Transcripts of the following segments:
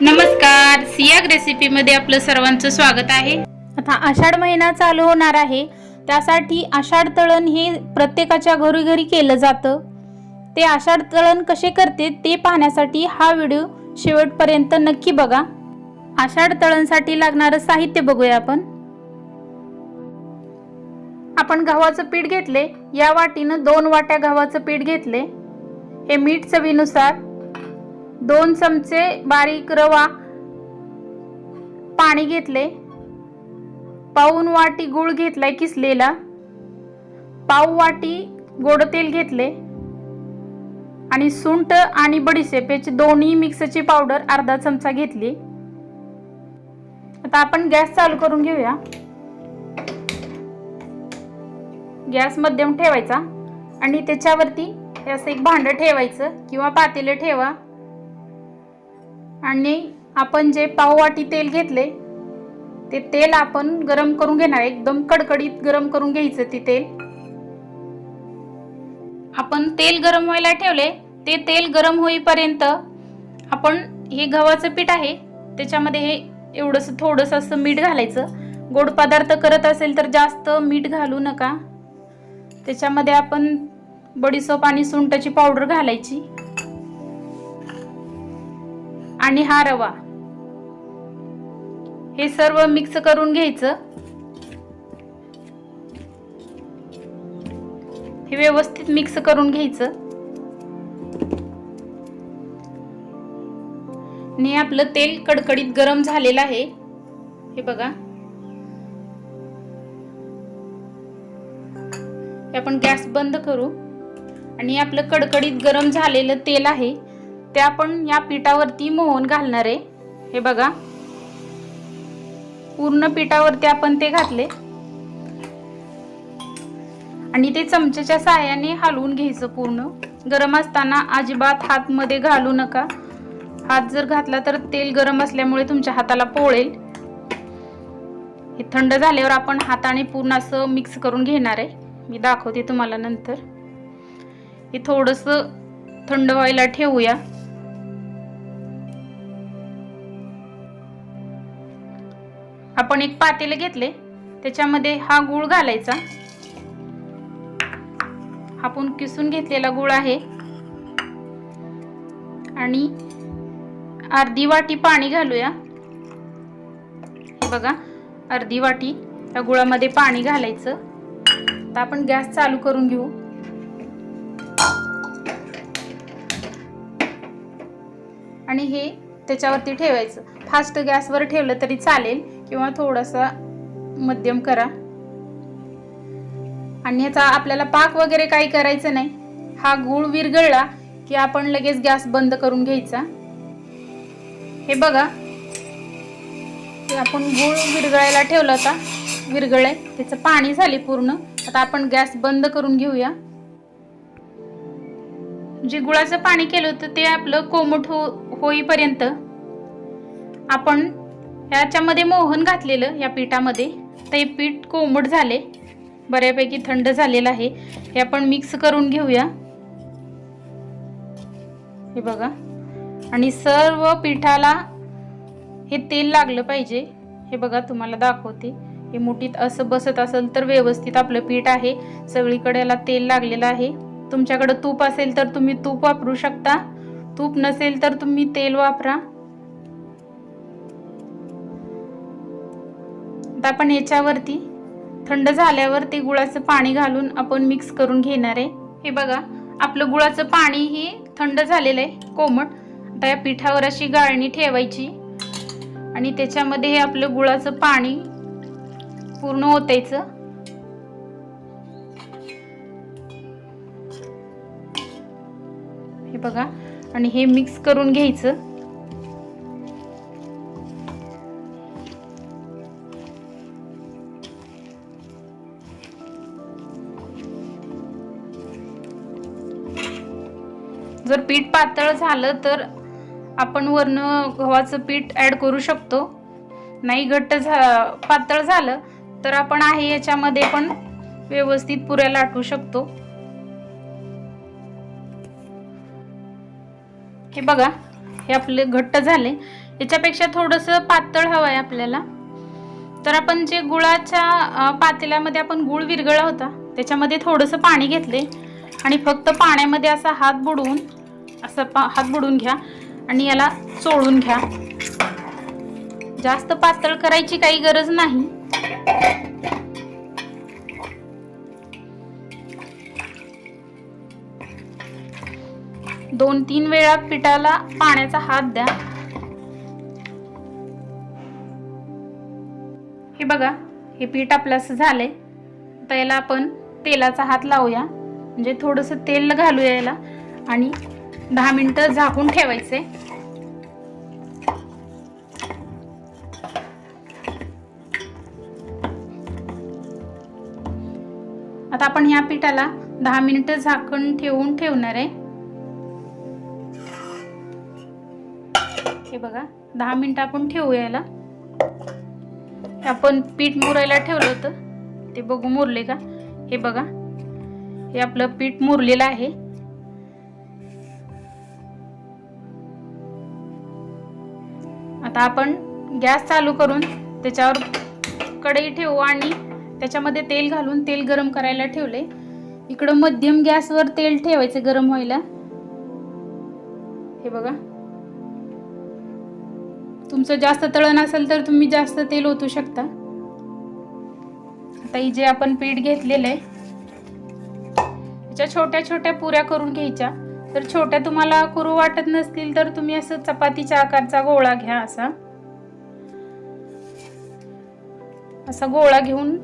नमस्कार. सियाग रेसिपीमध्ये आपलं सर्वांचं स्वागत आहे. आता आषाढ महिना चालू होणार आहे. त्यासाठी आषाढ तळण हे प्रत्येकाच्या घरी घरी केलं जातं. ते आषाढ तळण कसे करते ते पाहण्यासाठी हा व्हिडिओ शेवटपर्यंत नक्की बघा. आषाढ तळणसाठी लागणारं साहित्य बघूया आपण. आपण गव्हाचं पीठ घेतले. या वाटीनं दोन वाट्या गव्हाचं पीठ घेतले. हे मीठ चवीनुसार दोन चमचे बारीक रवा पाणी घेतले. पाऊन वाटी गुळ घेतलाय किसलेला. पाव वाटी गोड तेल घेतले. आणि सुंट आणि बडीशेपेची दोन्ही मिक्सची पावडर अर्धा चमचा घेतली. आता आपण गॅस चालू करून घेऊया. गॅस मध्यम ठेवायचा. आणि त्याच्यावरती असं एक भांड ठेवायचं किंवा पातेलं ठेवा. आणि आपण जे पाववाटी तेल घेतले ते तेल आपण गरम करून घेणार. एकदम कडकडीत गरम करून घ्यायचं ते तेल. आपण तेल गरम व्हायला ठेवले ते तेल गरम होईपर्यंत आपण हे गव्हाचं पीठ आहे त्याच्यामध्ये हे एवढंसं थोडंसं असं मीठ घालायचं. गोड पदार्थ करत असेल तर जास्त मीठ घालू नका. त्याच्यामध्ये आपण बडीसोप आणि सुंटाची पावडर घालायची. आणि हा रवा. हे सर्व मिक्स करून घ्यायचं. हे व्यवस्थित मिक्स करून घ्यायचं. आणि आपलं तेल कडकडीत गरम झालेलं आहे. हे बघा. हे आपण गॅस बंद करू. आणि आपलं कडकडीत गरम झालेलं तेल आहे. ते आपण या पिठावरती मोहन घालणार आहे. हे बघा. पूर्ण पिठावरती आपण ते घातले. आणि ते चमच्याच्या सहाय्याने हलवून घ्यायचं पूर्ण. गरम असताना अजिबात हात मध्ये घालू नका. हात जर घातला तर तेल गरम असल्यामुळे तुमच्या हाताला पोळेल. हे थंड झाल्यावर आपण हाताने पूर्ण असं मिक्स करून घेणार आहे. मी दाखवते तुम्हाला नंतर. हे थोडंसं थंड व्हायला ठेवूया. आपण एक पातेले घेतले. त्याच्यामध्ये हा गुळ घालायचा. आपण किसून घेतलेला गुळ आहे. आणि अर्धी वाटी पाणी घालूया. बघा अर्धी वाटी त्या गुळामध्ये पाणी घालायचं. आता आपण गॅस चालू करून घेऊ. आणि हे त्याच्यावरती ठेवायचं. फास्ट गॅसवर ठेवलं तरी चालेल. किंवा थोडासा मध्यम करा. आणि ह्याचा आपल्याला पाक वगैरे काही करायचं नाही. हा गूळ विरघळला की आपण लगेच गॅस बंद करून घ्यायचा. हे बघा. आपण गूळ विरघळायला ठेवलं होता विरघळय त्याचं पाणी झाले पूर्ण. आता आपण गॅस बंद करून घेऊया. जे गुळाचं पाणी केलं होतं ते आपलं कोमट हो होईपर्यंत आपण ह्याच्यामध्ये मोहन घातलेलं या पिठामध्ये. ते पीठ कोंबड झाले. बऱ्यापैकी थंड झालेलं आहे. हे आपण मिक्स करून घेऊया. हे बघा. आणि सर्व पिठाला हे तेल लागलं पाहिजे. हे बघा तुम्हाला दाखवते. हे मुठीत असं बसत असेल तर व्यवस्थित आपलं पीठ आहे. सगळीकडे याला तेल लागलेलं आहे. तुमच्याकडं तूप असेल तर तुम्ही तूप वापरू शकता. तूप नसेल तर तुम्ही तेल वापरा. आता आपण याच्यावरती थंड झाल्यावर ते गुळाचं पाणी घालून आपण मिक्स करून घेणार आहे. हे बघा आपलं गुळाचं पाणी हे थंड झालेलं आहे कोमट. आता या पिठावर अशी गाळणी ठेवायची. आणि त्याच्यामध्ये हे आपलं गुळाचं पाणी पूर्ण ओतायचं. हे बघा आणि हे मिक्स करून घ्यायचं. जर पीठ पातळ झालं तर आपण वरनं गव्हाचं पीठ ॲड करू शकतो. नाही घट्ट झा पातळ झालं तर आपण आहे याच्यामध्ये पण व्यवस्थित पुऱ्या लाटू शकतो. हे बघा हे आपले घट्ट झाले. याच्यापेक्षा थोडंसं पातळ हवं आहे आपल्याला. तर आपण जे गुळाच्या पातेल्यामध्ये आपण गुळ विरगळा होता त्याच्यामध्ये थोडंसं पाणी घेतले आणि फक्त पाण्यामध्ये असा हात बुडवून असं पा हात बुडून घ्या आणि याला चोळून घ्या. जास्त पातळ करायची काही गरज नाही. दोन तीन वेळा पिठाला पाण्याचा हात द्या. हे बघा हे पीठ आपलं असं झालंय. याला आपण तेलाचा हात लावूया. म्हणजे थोडंसं तेल घालूया याला. आणि दहा मिनटं झाकून ठेवायचे. आता आपण ह्या पिठाला दहा मिनिटं झाकण ठेवून ठेवणार आहे. हे बघा दहा मिनिटं आपण ठेवूया याला. आपण पीठ मुरायला ठेवलं होतं ते बघू मुरले का? हे बघा हे आपलं पीठ मुरलेलं आहे. आता आपण गॅस चालू करून त्याच्यावर कढई ठेवू आणि त्याच्यामध्ये तेल घालून तेल गरम करायला ठेवले. इकडं मध्यम गॅसवर तेल ठेवायचं गरम व्हायला. हे बघा. तुमचं जास्त तळण असेल तर तुम्ही जास्त तेल ओतू शकता. आता ही जे आपण पीठ घेतलेलं आहे त्याच्या छोट्या छोट्या पुऱ्या करून घ्यायच्या. तर छोट्या तुम्हाला कुरू वाटत नसतील तर तुम्ही असं चपातीच्या आकारचा गोळा घ्या असा. असा गोळा घेऊन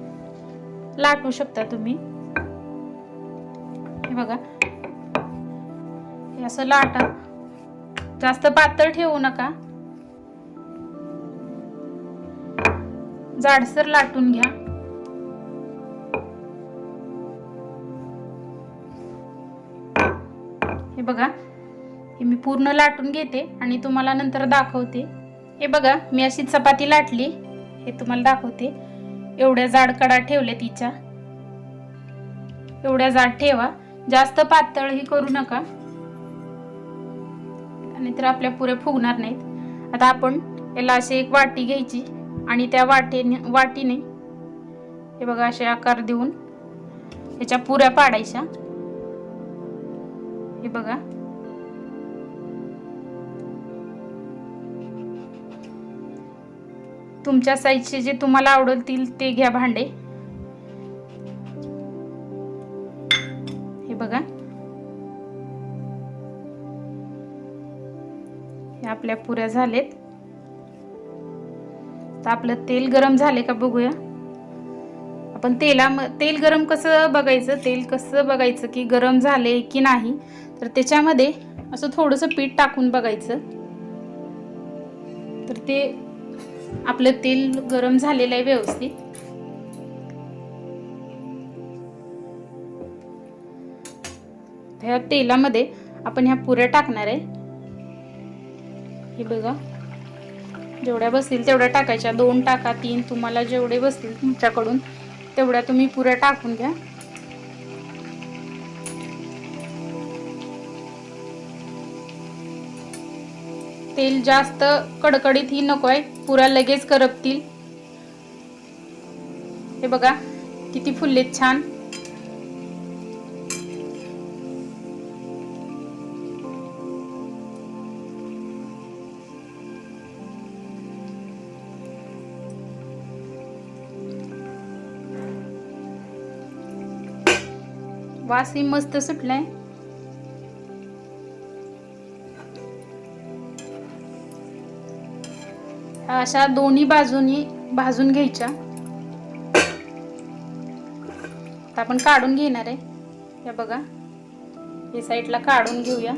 लाटू शकता तुम्ही. हे बघा. हे असं लाटा. जास्त पातळ ठेवू नका. जाडसर लाटून घ्या. बघा. हे मी पूर्ण लाटून घेते आणि तुम्हाला नंतर दाखवते. हे बघा मी अशी चपाती लाटली. हे तुम्हाला दाखवते. एवढ्या जाड कडा ठेवल्या तिच्या एवढ्या जाड ठेवा. जास्त पातळ ही करू नका. आणि तर आपल्या पुऱ्या फुगणार नाहीत. आता आपण याला अशी एक वाटी घ्यायची आणि त्या वाटेने वाटीने हे बघा असे आकार देऊन याच्या पुऱ्या पाडायच्या. हे बघा. तुमच्या साईजचे जे तुम्हाला आवडतील ते घ्या भांडे. हे बघा. हे आपल्या पुऱ्या झालेत. तर आपलं तेल गरम झाले का बघूया. पण तेला तेल गरम कसं बघायचं? तेल कसं बघायचं की गरम झाले की नाही? तर त्याच्यामध्ये असं थोडंसं पीठ टाकून बघायचं. तर ते आपलं तेल गरम झालेलं आहे व्यवस्थित. ह्या तेलामध्ये आपण ह्या पुऱ्या टाकणार आहे. हे बघा. जेवढ्या बसतील तेवढ्या टाकायच्या. दोन टाका तीन. तुम्हाला जेवढे बसतील तुमच्याकडून तेवढ्या तुम्ही पुऱ्या टाकून घ्या. तेल जास्त कडकडीत ही नको आहे. पुऱ्या लगेच करपतील. हे बघा किती फुललेत छान. वासही मस्त सुटलाय. अशा दोन्ही बाजूनी भाजून घ्यायच्या. आता आपण काढून घेणार आहे. या बघा. हे साईडला काढून घेऊया.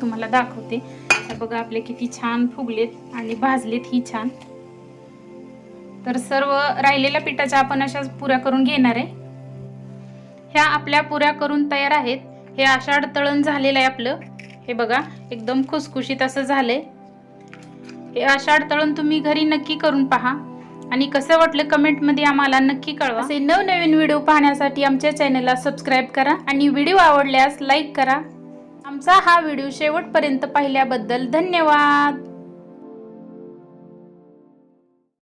तुम्हाला दाखवते. बघा आपले किती छान फुगलेत आणि भाजलेत ही छान. तर सर्व राहिलेल्या पिठाच्या आपण अशाच पुऱ्या करून घेणार आहे. ह्या आपल्या पुऱ्या करून तयार आहेत. हे आषाढ तळण झालेलं आहे आपलं. हे बघा एकदम खुसखुशीत असं झालंय. हे आषाढ तळण तुम्ही घरी नक्की करून पहा. आणि कसं वाटलं कमेंटमध्ये आम्हाला नक्की कळवा. असे नवनवीन व्हिडिओ पाहण्यासाठी आमच्या चॅनलला सबस्क्राईब करा आणि व्हिडिओ आवडल्यास लाईक करा. आमचा हा व्हिडिओ शेवटपर्यंत पाहिल्याबद्दल धन्यवाद.